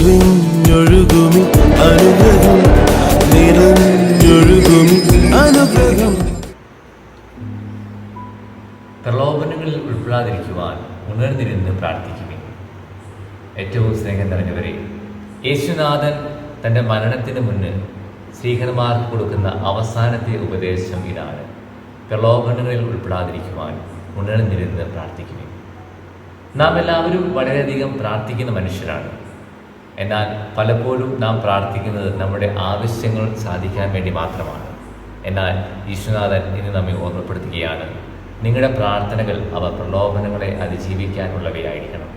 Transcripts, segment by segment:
കവിഞ്ഞൊഴുകുമി അനുഗ്രഹം നിറഞ്ഞൊഴുകുമി അനുഗ്രഹം. പ്രലോഭനങ്ങളിൽ ഉൾപ്പെടാതിരിക്കുവാൻ ഉണർന്നിരുന്ന് പ്രാർത്ഥിക്കുക ഏറ്റവും സ്നേഹം നിറഞ്ഞവരെ യേശുനാഥൻ തന്റെ മരണത്തിന് മുന്ന് ശ്രീഹന്മാർക്ക് കൊടുക്കുന്ന അവസാനത്തെ ഉപദേശം ഇതാണ്. പ്രലോഭനങ്ങളിൽ ഉൾപ്പെടാതിരിക്കുവാൻ ഉണർന്നിരുന്ന് പ്രാർത്ഥിക്കുക നാം എല്ലാവരും വളരെയധികം പ്രാർത്ഥിക്കുന്ന മനുഷ്യരാണ്. എന്നാൽ പലപ്പോഴും നാം പ്രാർത്ഥിക്കുന്നത് നമ്മുടെ ആവശ്യങ്ങൾ സാധിക്കാൻ വേണ്ടി മാത്രമാണ്. എന്നാൽ ഈശ്വനാഥൻ ഇന്ന് നമ്മെ ഓർമ്മപ്പെടുത്തുകയാണ്. നിങ്ങളുടെ പ്രാർത്ഥനകൾ അവ പ്രലോഭനങ്ങളെ അതിജീവിക്കാനുള്ളവയായിരിക്കണം.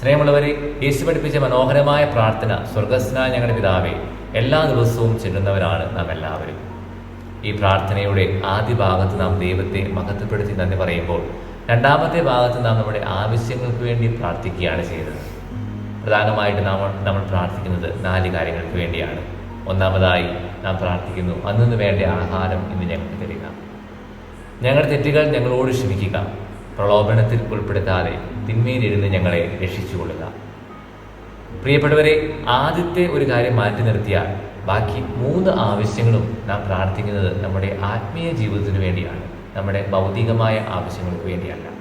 സ്നേഹമുള്ളവരെ യേശു പഠിപ്പിച്ച മനോഹരമായ പ്രാർത്ഥന സ്വർഗസ്നായ ഞങ്ങളുടെ പിതാവെ എല്ലാ ദിവസവും ചെല്ലുന്നവരാണ് നാം എല്ലാവരും. ഈ പ്രാർത്ഥനയുടെ ആദ്യ ഭാഗത്ത് നാം ദൈവത്തെ മഹത്വപ്പെടുത്തി നന്ദി പറയുമ്പോൾ രണ്ടാമത്തെ ഭാഗത്ത് നാം നമ്മുടെ ആവശ്യങ്ങൾക്ക് വേണ്ടി പ്രാർത്ഥിക്കുകയാണ് ചെയ്യുന്നത്. പ്രധാനമായിട്ട് നാം നമ്മൾ പ്രാർത്ഥിക്കുന്നത് നാല് കാര്യങ്ങൾക്ക് വേണ്ടിയാണ്. ഒന്നാമതായി നാം പ്രാർത്ഥിക്കുന്നു അന്നു വേണ്ട ആഹാരം ഇന്ന് ഞങ്ങൾക്ക് തരിക. ഞങ്ങളുടെ തെറ്റുകൾ ഞങ്ങളോട് ക്ഷമിക്കുക. പ്രലോഭനത്തിൽ ഉൾപ്പെടുത്താതെ തിന്മയിലിരുന്ന് ഞങ്ങളെ രക്ഷിച്ചുകൊള്ളുക. പ്രിയപ്പെട്ടവരെ ആദ്യത്തെ ഒരു കാര്യം മാറ്റി നിർത്തിയാൽ ബാക്കി മൂന്ന് ആവശ്യങ്ങളും നാം പ്രാർത്ഥിക്കുന്നത് നമ്മുടെ ആത്മീയ ജീവിതത്തിന് വേണ്ടിയാണ്. നമ്മുടെ ഭൗതികമായ ആവശ്യങ്ങൾക്ക് വേണ്ടിയല്ല.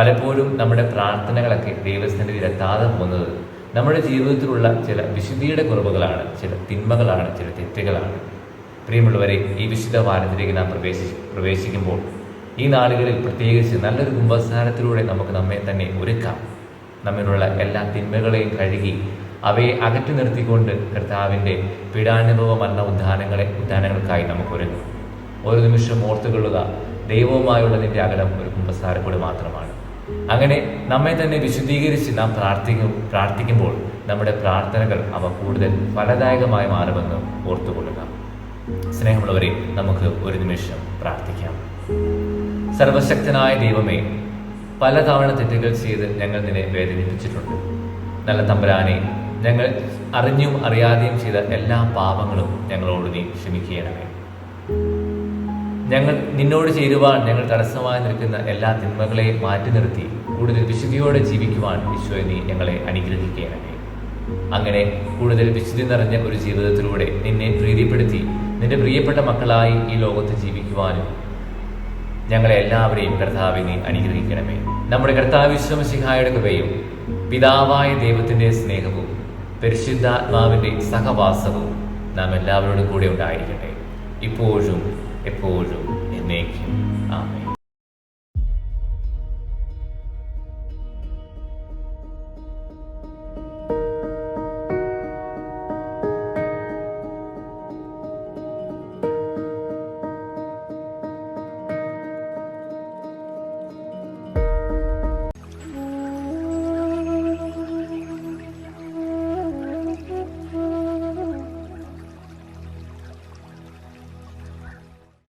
പലപ്പോഴും നമ്മുടെ പ്രാർത്ഥനകളൊക്കെ ദൈവസന്നിധിയിൽ എത്താതെ പോകുന്നത് നമ്മുടെ ജീവിതത്തിലുള്ള ചില വിശുദ്ധിയുടെ കുറവുകളാണ് ചില തിന്മകളാണ് ചില തെറ്റുകളാണ്. പ്രിയമുള്ളവരെ ഈ വിശുദ്ധ വാരത്തിലേക്ക് നാം പ്രവേശി പ്രവേശിക്കുമ്പോൾ ഈ നാളുകളിൽ പ്രത്യേകിച്ച് നല്ലൊരു കുംഭസ്ഥാനത്തിലൂടെ നമുക്ക് നമ്മെ തന്നെ ഒരുക്കാം. നമ്മിലുള്ള എല്ലാ തിന്മകളെയും കഴുകി അവയെ അകറ്റി നിർത്തിക്കൊണ്ട് കർത്താവിന്റെ പീഡാനുഭവ മരണ ഉദ്ധാനങ്ങളെ ഉദ്ധാനങ്ങൾക്കായി നമുക്ക് ഒരുങ്ങും. ഓരോ നിമിഷം ഓർത്തുകൊള്ളുക ദൈവവുമായുള്ള നിന്റെ അകലം ഒരു കുംഭസാരക്കൂട് മാത്രമാണ്. അങ്ങനെ നമ്മെ തന്നെ വിശുദ്ധീകരിച്ച് നാം പ്രാർത്ഥിക്കും പ്രാർത്ഥിക്കുമ്പോൾ നമ്മുടെ പ്രാർത്ഥനകൾ അവ കൂടുതൽ ഫലദായകമായി മാറുമെന്ന് ഓർത്തുകൊള്ളുക. സ്നേഹമുള്ളവരെ നമുക്ക് ഒരു നിമിഷം പ്രാർത്ഥിക്കാം. സർവശക്തനായ ദൈവമേ പലതവണ തെറ്റുകൾ ചെയ്ത് ഞങ്ങൾ നിന്നെ വേദനിപ്പിച്ചിട്ടുണ്ട്. നല്ല തമ്പരാനെ ഞങ്ങൾ അറിഞ്ഞും അറിയാതെയും ചെയ്ത എല്ലാ പാപങ്ങളും ഞങ്ങളോട് നീ ക്ഷമിക്കണമേ. ഞങ്ങൾ നിന്നോട് ചേരുവാൻ ഞങ്ങൾ തടസ്സമായി നിൽക്കുന്ന എല്ലാ തിന്മകളെയും മാറ്റി നിർത്തി കൂടുതൽ വിശുദ്ധിയോടെ ജീവിക്കുവാൻ ഈശോയെ നീ ഞങ്ങളെ അനുഗ്രഹിക്കണമേ. അങ്ങനെ കൂടുതൽ വിശുദ്ധി നിറഞ്ഞ ഒരു ജീവിതത്തിലൂടെ നിന്നെ പ്രീതിപ്പെടുത്തി നിന്റെ പ്രിയപ്പെട്ട മക്കളായി ഈ ലോകത്ത് ജീവിക്കുവാനും ഞങ്ങളെ എല്ലാവരെയും കർത്താവിനെ അനുഗ്രഹിക്കണമേ. നമ്മുടെ കർത്താവ് വിശ്വമസിഹായുടെ കൃപയും പിതാവായ ദൈവത്തിന്റെ സ്നേഹവും പരിശുദ്ധാത്മാവിന്റെ സഹവാസവും നാം എല്ലാവരോടും കൂടെ ഉണ്ടായിരിക്കട്ടെ. ഇപ്പോഴും എപ്പോഴും എന്നേക്കും ആമേ